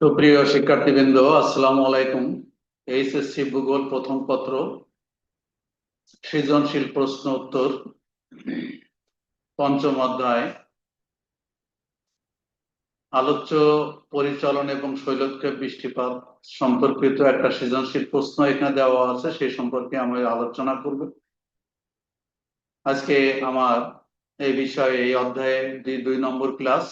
সুপ্রিয় শিক্ষার্থীবৃন্দ, আসসালামু আলাইকুম। এইচএসসি ভূগোল প্রথম পত্র, সৃজনশীল প্রশ্ন উত্তর, পঞ্চম অধ্যায়। আলোচ্য পরিচালন এবং শৈলক্ষেপ বৃষ্টিপাত সম্পর্কিত একটা সৃজনশীল প্রশ্ন এখানে দেওয়া আছে সেই সম্পর্কে আমরা আলোচনা করব। আজকে আমার এই বিষয়ে, এই অধ্যায়ে দুই নম্বর ক্লাস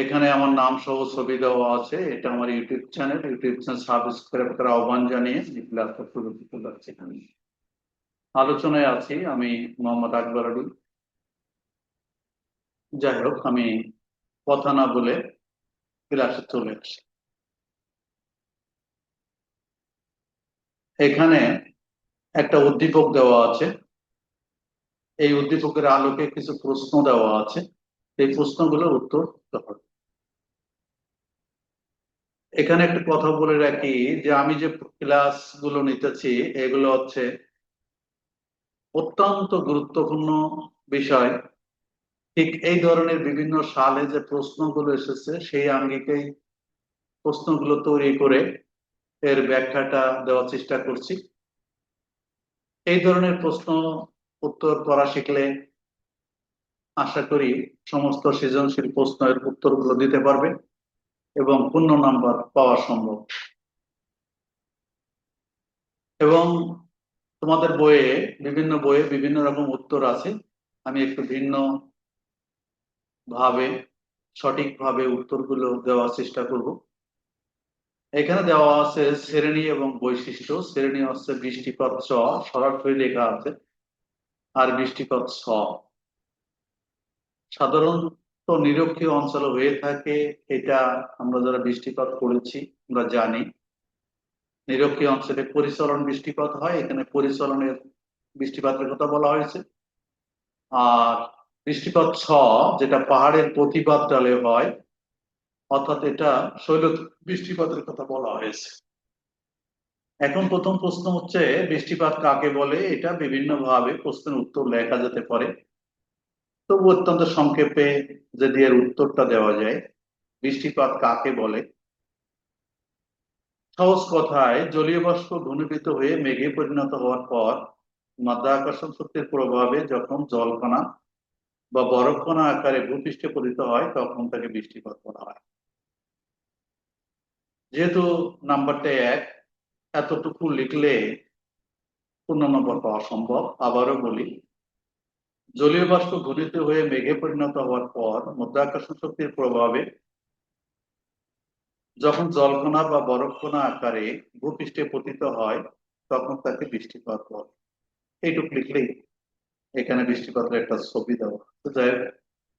এখানে আমার নাম সহ ছবি দেওয়া আছে। এটা আমার YouTube channel. YouTube channel subscribe করার আহ্বান জানিয়ে আলোচনায় আছি আমি মোহাম্মদ আকবর আলী। যাই হোক, আমি কথা না বলে ক্লাসে চলে আসি। এখানে একটা উদ্দীপক দেওয়া আছে। এই উদ্দীপকের আলোকে কিছু প্রশ্ন দেওয়া আছে। এই প্রশ্নগুলোর উত্তর হবে। এখানে একটা কথা বলে রাখি যে আমি যে ক্লাসগুলো নিতেছি, এগুলো হচ্ছে অত্যন্ত গুরুত্বপূর্ণ বিষয়। ঠিক এই ধরনের বিভিন্ন সালে যে প্রশ্নগুলো এসেছে, সেই আঙ্গিকেই প্রশ্নগুলো তৈরি করে এর ব্যাখ্যাটা দেওয়ার চেষ্টা করছি। এই ধরনের প্রশ্ন উত্তর করা শিখলে আশা করি সমস্ত সৃজনশীল প্রশ্নের উত্তরগুলো দিতে পারবে এবং পূর্ণ নাম্বার পাওয়া সম্ভব। এবং তোমাদের বইয়ে, বিভিন্ন বইয়ে বিভিন্ন রকম উত্তর আছে। আমি একটু ভিন্ন ভাবে সঠিকভাবে উত্তরগুলো দেওয়ার চেষ্টা করব। এখানে দেওয়া আছে শ্রেণি এবং বৈশিষ্ট্য। শ্রেণি হচ্ছে বৃষ্টিপাত চ সরাসরি লেখা আছে। আর বৃষ্টিপাত ছ। সাধারণত নিরক্ষীয় অঞ্চল হয়ে থাকে, এটা আমরা যারা বৃষ্টিপাত করেছি, আমরা জানি। নিরক্ষীয় অঞ্চলে পরিচলন বৃষ্টিপাত হয়, এখানে পরিচলনের বৃষ্টিপাতের কথা বলা হয়েছে। আর বৃষ্টিপাত ছ, যেটা পাহাড়ের প্রতিপাত ডালে হয়, অর্থাৎ এটা শৈল বৃষ্টিপাতের কথা বলা হয়েছে। এখন প্রথম প্রশ্ন হচ্ছে, বৃষ্টিপাত কাকে বলে? এটা বিভিন্ন ভাবে প্রশ্নের উত্তর লেখা যেতে পারে। তবু অত্যন্ত সংক্ষেপে যদি এর উত্তরটা দেওয়া যায়, বৃষ্টিপাত কাকে বলে? সহজ কথায় জলীয় বাষ্প ঘনীভূত হয়ে মেঘে পরিণত হওয়ার পর মাধ্যাকর্ষণ শক্তির প্রভাবে যখন জলকণা বা বরফকণা আকারে ভূপৃষ্ঠে পতিত হয়, তখন তাকে বৃষ্টিপাত বলা হয়। যেহেতু নাম্বারটা এক, এতটুকু লিখলে পূর্ণ নম্বর পাওয়া সম্ভব। আবারও বলি জলীয় বাষ্প ঘনীত হয়ে মেঘে পরিণত হওয়ার পর মধ্যাকর্ষণ শক্তির প্রভাবে যখন জলকণা বা বরফকণা আকারে ভূপৃষ্ঠে পতিত হয়, তখন তাকে বৃষ্টিপাত বলে। এইটুকু লিখলেই এখানে বৃষ্টিপাতের একটা ছবি দেওয়া। তো যাই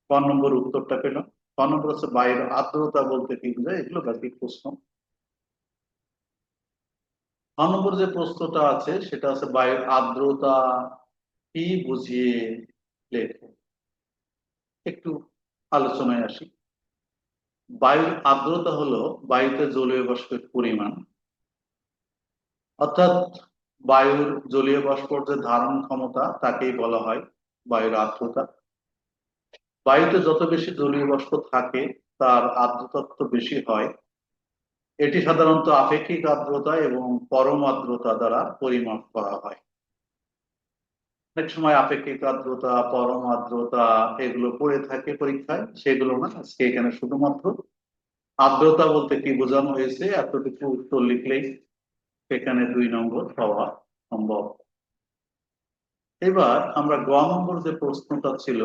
ক নম্বর উত্তরটা পেলাম ক নম্বর হচ্ছে বাইরের আর্দ্রতা বলতে কি বোঝায়? এগুলো বাকি প্রশ্ন। ছ নম্বর যে প্রশ্নটা আছে, সেটা আছে বায়ুর আর্দ্রতা কি বুঝিয়ে একটু আলোচনায় আসি। বায়ুর আর্দ্রতা হলো বায়ুতে জলীয় বাষ্পের পরিমাণ। অর্থাৎ বায়ুর জলীয় বাষ্পর যে ধারণ ক্ষমতা তাকেই বলা হয় বায়ুর আর্দ্রতা। বায়ুতে যত বেশি জলীয় বাষ্প থাকে, তার আর্দ্রতা তত বেশি হয়। এটি সাধারণত আপেক্ষিক আর্দ্রতা এবং পরম আর্দ্রতা দ্বারা পরিমাপ করা হয়। অনেক সময় আপেক্ষিক আর্দ্রতা, পরম আর্দ্রতা এগুলো পড়ে থাকে পরীক্ষায়, সেগুলো না, আজকে এখানে শুধুমাত্র। আর্দ্রতা বলতে কি বোঝানো হয়েছে? এতটুকু উত্তর লিখলেই সেখানে দুই নম্বর পাওয়া সম্ভব। এবার আমরা গ নম্বর যে প্রশ্নটা ছিল,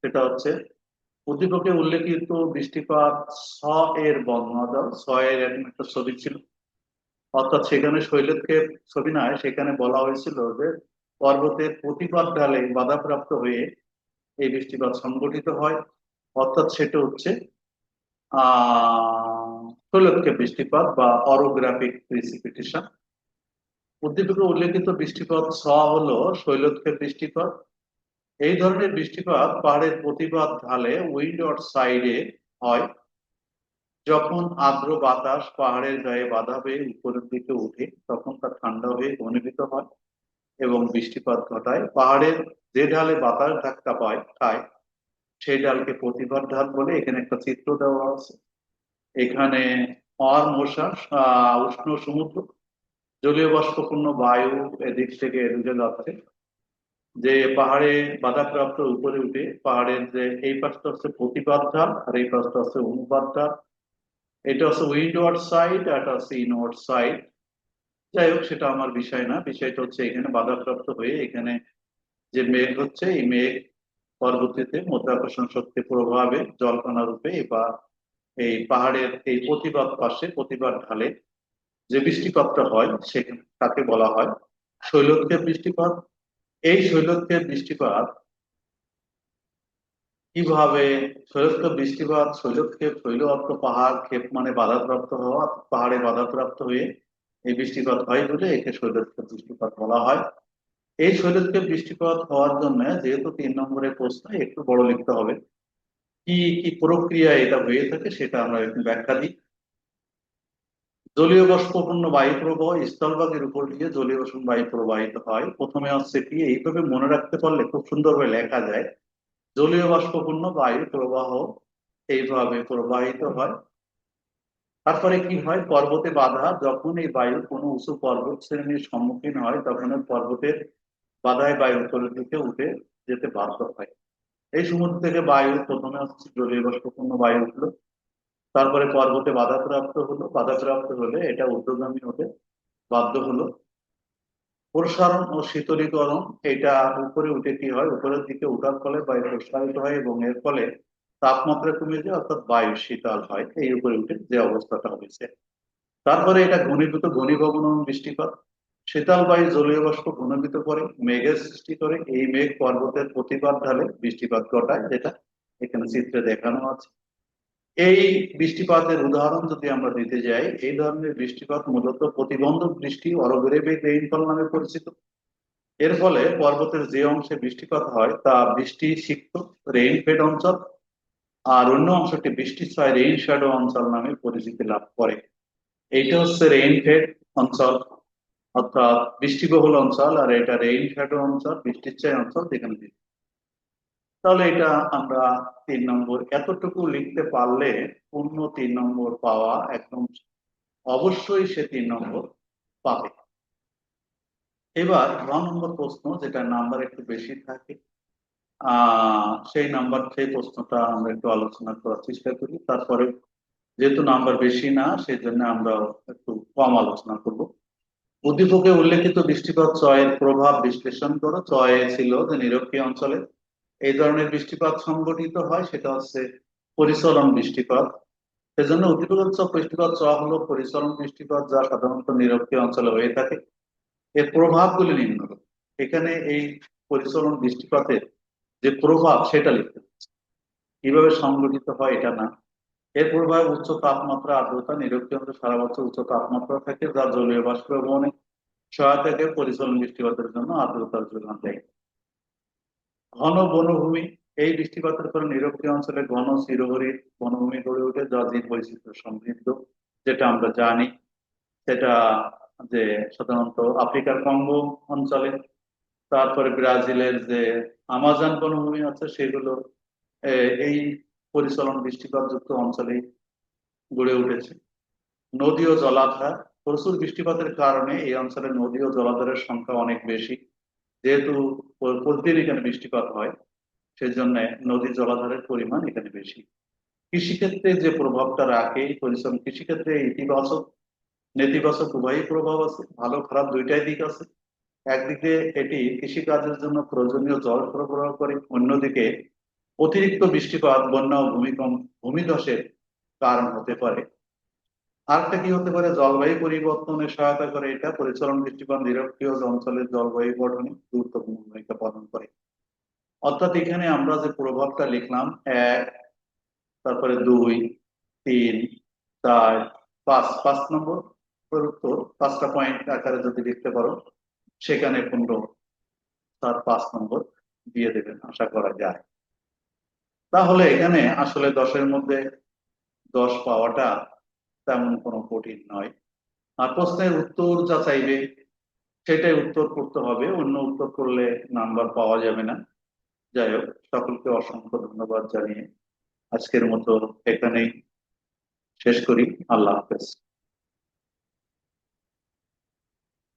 সেটা হচ্ছে উদ্দীপকে উল্লেখিত বৃষ্টিপাত ছ এর বর্ণনা দাও ছ এর একটা ছবি ছিল। অর্থাৎ সেখানে শৈলক্ষেপ ছবি নয় সেখানে বলা হয়েছিল যে পর্বতের প্রতিপাদ ঢালে বাধাপ্রাপ্ত হয়ে এই বৃষ্টিপাত সংগঠিত হয়। অর্থাৎ সেটা হচ্ছে, আহ শৈলক্ষেপ বৃষ্টিপাত বা অরোগ্রাফিক প্রিসিপিটেশন। উদ্দীপকে উল্লেখিত বৃষ্টিপাত স হলো শৈলক্ষেপ বৃষ্টিপাত। এই ধরনের বৃষ্টিপাত পাহাড়ের প্রতিপাদ ঢালে উইন্ডোর সাইডে হয়, যখন আর্দ্র বাতাস পাহাড়ের গায়ে বাধা হয়ে উপরের দিকে উঠে, তখন তা ঠান্ডা হয়ে ঘনীভূত হয়। এবং বৃষ্টিপাত ঘটায়। পাহাড়ের যে ঢালে বাতাস ধাক্কা পায়, খায়, সেই ডালকে প্রতিভার ঢাল বলে এখানে একটা চিত্র দেওয়া আছে। এখানে অর মশা উষ্ণ সমুদ্র, জলীয় বাষ্পপূর্ণ বায়ু এদিক থেকে এদিকে যাচ্ছে। যে পাহাড়ে বাধাপ্রাপ্ত উপরে উঠে পাহাড়ের যে এই পাশটা হচ্ছে প্রতিপাদ ঢাল আর এই পাশটা হচ্ছে অনুপাত ঢাল। এটা হচ্ছে উইন্ডওয়ার্ড সাইড আর এটা হচ্ছে ইনওয়ার্ড সাইড। যাই হোক, সেটা আমার বিষয় না। বিষয়টা হচ্ছে এখানে বাধাপ্রাপ্ত হয়ে এখানে যে মেঘ হচ্ছে, এই মেঘ পরবর্তীতে মধ্যাকর্ষণ শক্তি প্রভাবে জলকণা রূপে বা এই পাহাড়ের এই প্রতিবাদ পাশে প্রতিপাদ ঢালে যে বৃষ্টিপাতটা হয় সেখানে তাকে বলা হয় শৈলক্ষেপ বৃষ্টিপাত। এই শৈলক্ষেপ বৃষ্টিপাত কীভাবে শৈলক্ষেপ বৃষ্টিপাত, শৈলক্ষেপ শৈল পাহাড়, ক্ষেপ মানে বাধাপ্রাপ্ত হওয়া, পাহাড়ে বাধাপ্রাপ্ত হয়ে এই বৃষ্টিপাত হয় বলে একে শৈলক্ষেপ বৃষ্টিপাত বলা হয়। এই শৈলক্ষেপ বৃষ্টিপাত হওয়ার জন্য যেহেতু তিন নম্বরের প্রশ্ন, একটু বড় লিখতে হবে। কি কি প্রক্রিয়া এটা হয়ে থাকে সেটা আমরা একটু ব্যাখ্যা দিই। জলীয় বাষ্পপূর্ণ বায়ু প্রবাহ স্থলভাগের উপর দিয়ে জলীয় বাষ্প বায়ু প্রবাহিত হয়। প্রথমে হচ্ছে কি, এইভাবে মনে রাখতে পারলে খুব সুন্দরভাবে লেখা যায়। জলীয় বাষ্পপূর্ণ বায়ু প্রবাহ এইভাবে প্রবাহিত হয়। তারপরে কি হয়? পর্বতে বাধা। যখন এই বায়ু কোনো উঁচু পর্বত শ্রেণির সম্মুখীন হয়, তখন পর্বতের বাধায় বায়ু উপরের দিকে উঠে যেতে বাধ্য হয়। এই সমুদ্র থেকে বায়ু প্রথমে হচ্ছে জলীয় বাষ্পপূর্ণ বায়ু উঠল। তারপরে পর্বতে বাধাপ্রাপ্ত হলো। বাধাপ্রাপ্ত হলে এটা ঊর্ধ্বগামী হতে বাধ্য হলো। প্রসারণ ও শীতলীকরণ, এটা উপরে উঠে কি হয়? উপরের দিকে উঠার ফলে বায়ু প্রসারিত হয় এবং এর ফলে তাপমাত্রা কমে যায়, অর্থাৎ বায়ু শীতল হয় এই উপরে উঠে যে অবস্থাটা হয়েছে। তারপরে এটা ঘনীভূত ঘনীভবন বৃষ্টিপাত। শীতল বায়ু জলীয় বাষ্প ঘনীভূত করে, মেঘের সৃষ্টি করে, এই মেঘ পর্বতের প্রতিপাদ ঢালে বৃষ্টিপাত ঘটায়, যেটা এখানে চিত্রে দেখানো আছে। এই বৃষ্টিপাতের উদাহরণ যদি আমরা দিতে যাই, এই ধরনের বৃষ্টিপাত মূলত প্রতিবন্ধক বৃষ্টি অরবেরেবেগ রেইনফল নামে পরিচিত। এর ফলে পর্বতের যে অংশে বৃষ্টিপাত হয়, তা বৃষ্টি সিক্ত রেইনফেড অঞ্চল আর অন্য অংশটি বৃষ্টি ছয় রেইন শ্যাডো অঞ্চল নামে পরিচিতি লাভ করে। এইটা হচ্ছে রেইনফেড অঞ্চল, অর্থাৎ বৃষ্টিবহুল অঞ্চল, আর এটা রেইন শ্যাডো অঞ্চল ছয় অঞ্চল যেখানে তাহলে এটা আমরা তিন নম্বর, এতটুকু লিখতে পারলে পূর্ণ তিন নম্বর পাওয়া একদম অবশ্যই সে তিন নম্বর পাবে। এবার ন নম্বর প্রশ্ন যেটা নাম্বার একটু বেশি থাকে। সেই নাম্বার থেকে প্রশ্নটা আমরা একটু আলোচনা করার চেষ্টা করি। তারপরে যেহেতু নাম্বার বেশি না সেই জন্য আমরা একটু কম আলোচনা করব। উদ্দীপকে উল্লেখিত বৃষ্টিপাত চয়ের প্রভাব বিশ্লেষণ করো। চয়ে ছিল যে নিরক্ষীয় অঞ্চলে এই ধরনের বৃষ্টিপাত সংঘটিত হয়, সেটা হচ্ছে পরিচলন বৃষ্টিপাত। সেজন্য উদ্দীপক বৃষ্টিপাত চ হলো পরিচলন বৃষ্টিপাত, যা সাধারণত নিরক্ষীয় অঞ্চলে হয়ে থাকে। এর প্রভাবগুলি নিম্নরূপ। এখানে এই পরিচলন বৃষ্টিপাতের যে প্রভাব সেটা লিখতে কীভাবে সংঘটিত হয় এটা না। এর প্রভাবে উচ্চ তাপমাত্রা, আর্দ্রতা নিরক্ষীয় অঞ্চলে সারা বছর উচ্চ তাপমাত্রা থাকে, যা জলীয় বাষ্প বহনে সহায়তাকে পরিচলন বৃষ্টিপাতের জন্য আর্দ্রতার যোগান দেয়। ঘন বনভূমি, এই বৃষ্টিপাতের ফলে নিরক্ষীয় অঞ্চলে ঘন চিরহরি বনভূমি গড়ে ওঠে, যা জীব বৈচিত্র্য সমৃদ্ধ, যেটা আমরা জানি। সেটা যে সাধারণত আফ্রিকার কঙ্গো অঞ্চলে তারপরে ব্রাজিলের যে আমাজন বনভূমি আছে, সেগুলো এই পরিচলন বৃষ্টিপাত যুক্ত অঞ্চলেই গড়ে উঠেছে। নদী ও জলাধার, প্রচুর বৃষ্টিপাতের কারণে এই অঞ্চলে নদী ও জলাধারের সংখ্যা অনেক বেশি। যেহেতু প্রতিদিন এখানে বৃষ্টিপাত হয়, সেজন্য নদী জলাধারের পরিমাণ এখানে বেশি। কৃষিক্ষেত্রে যে প্রভাবটা রাখে এই পরিশ্রম কৃষিক্ষেত্রে ইতিবাচক, নেতিবাচক উভয়ই প্রভাব আছে। ভালো খারাপ দুইটাই দিক আছে। একদিকে এটি কৃষিকাজের জন্য প্রয়োজনীয় জল সরবরাহ করে, অন্যদিকে অতিরিক্ত বৃষ্টিপাত, বন্যা ও ভূমিকম্প, ভূমিধসের কারণ হতে পারে। আরেকটা কি হতে পারে? জলবায়ু পরিবর্তনে সহায়তা করে। এটা পরিচালন বৃষ্টিপাত নিরক্ষীয় অঞ্চলের জলবায়ু গঠনে গুরুত্বপূর্ণ ভূমিকা পালন করে। অর্থাৎ এখানে আমরা যে প্রভাবটা লিখলাম, এক, তারপরে দুই, তিন, চার, পাঁচ পাঁচ নম্বর উত্তর পাঁচটা পয়েন্ট আকারে যদি লিখতে পারো সেখানে পনেরো, তার পাঁচ নম্বর দিয়ে দেবেন, আশা করা যায়। তাহলে এখানে আসলে দশের মধ্যে দশ পাওয়াটা তেমন কোনো কঠিন নয়। আর প্রশ্নের উত্তর যা চাইবে, সেটাই উত্তর করতে হবে। অন্য উত্তর করলে নাম্বার পাওয়া যাবে না। যাই হোক, সকলকে অসংখ্য ধন্যবাদ জানিয়ে আজকের মতো এখানেই শেষ করি। আল্লাহ হাফেজ।